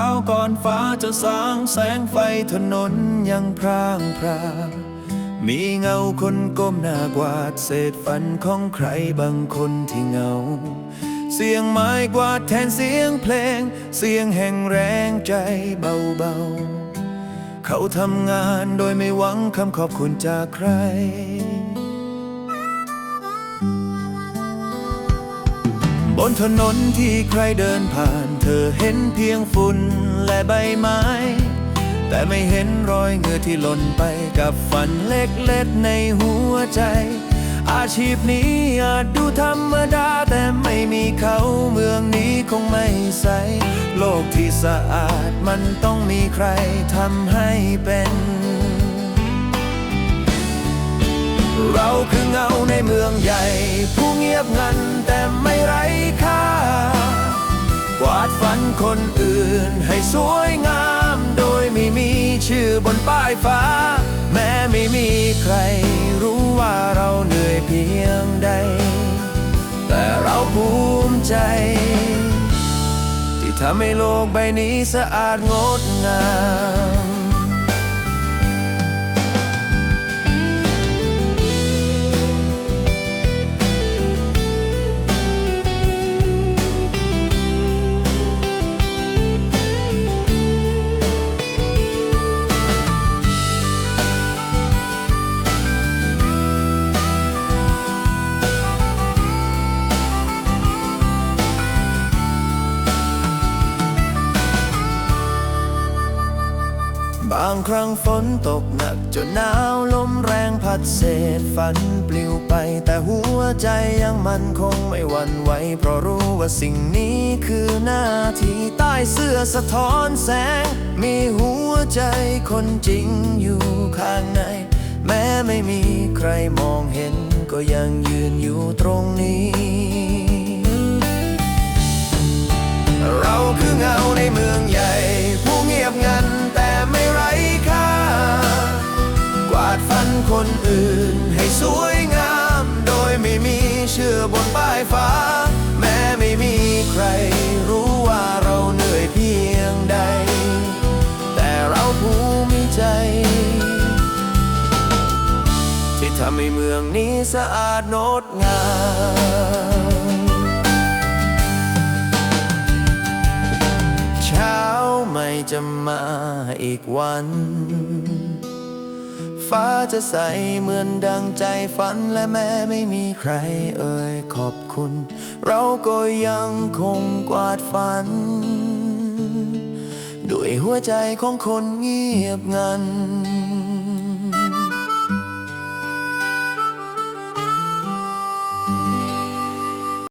าวก่อนฟ้าจะสางแสงไฟถนนยังพร่างพรางมีเงาคนก้มหน้ากวาดเศษฝันของใครบางคนที่เงา เสียงไม้กวาดแทนเสียงเพลง เสียงแห่งแรงใจเบาๆ เขาทำงานโดยไม่หวังคำขอบคุณจากใคร บนถนนที่ใครเดินผ่าน เธอเห็นเพียงฝุ่นและใบไม้ แต่ไม่เห็นรอยเงือที่หล่นไปกับฝันเล็กๆในหัวใจ อาชีพนี้อาจดูธรรมดา แต่ไม่มีเขาเมืองนี้คงไม่ใส โลกที่สะอาดมันต้องมีใครทำให้เป็น เราคือเงาในเมืองใหญ่ ผู้เงียบงัน คนอื่นให้สวยงามโดยไม่มีชื่อบนป้ายฟ้า แม้ไม่มีใครรู้ว่าเราเหนื่อยเพียงใด แต่เราภูมิใจ ที่ทำให้โลกใบนี้สะอาดงดงามางครั้งฝนตกหนักจนหนาวลมแรงพัดเศษฝันปลิวไป แต่หัวใจยังมันคงไม่หวั่นไหวเพราะรู้ว่าสิ่งนี้คือหน้าที่ใต้เสื้อสะท้อนแสง มีหัวใจคนจริงอยู่ข้างใน แม้ไม่มีใครมองเห็น ก็ยังยืนอยู่ตรงนี้ วยงาม โดยไม่มีเชื่อบนป้ายฟ้า แม้ไม่มีใครรู้ว่าเราเหนื่อยเพียงใด แต่เราภูมิใจ ที่ทำให้เมืองนี้สะอาดงดงามเช้าไม่จะมาอีกวัน ฟ้าจะใสเหมือนดังใจฝันและแม้ไม่มีใครเอ่ยขอบคุณ เราก็ยังคงกวาดฝัน ด้วยหัวใจของคนเงียบงัน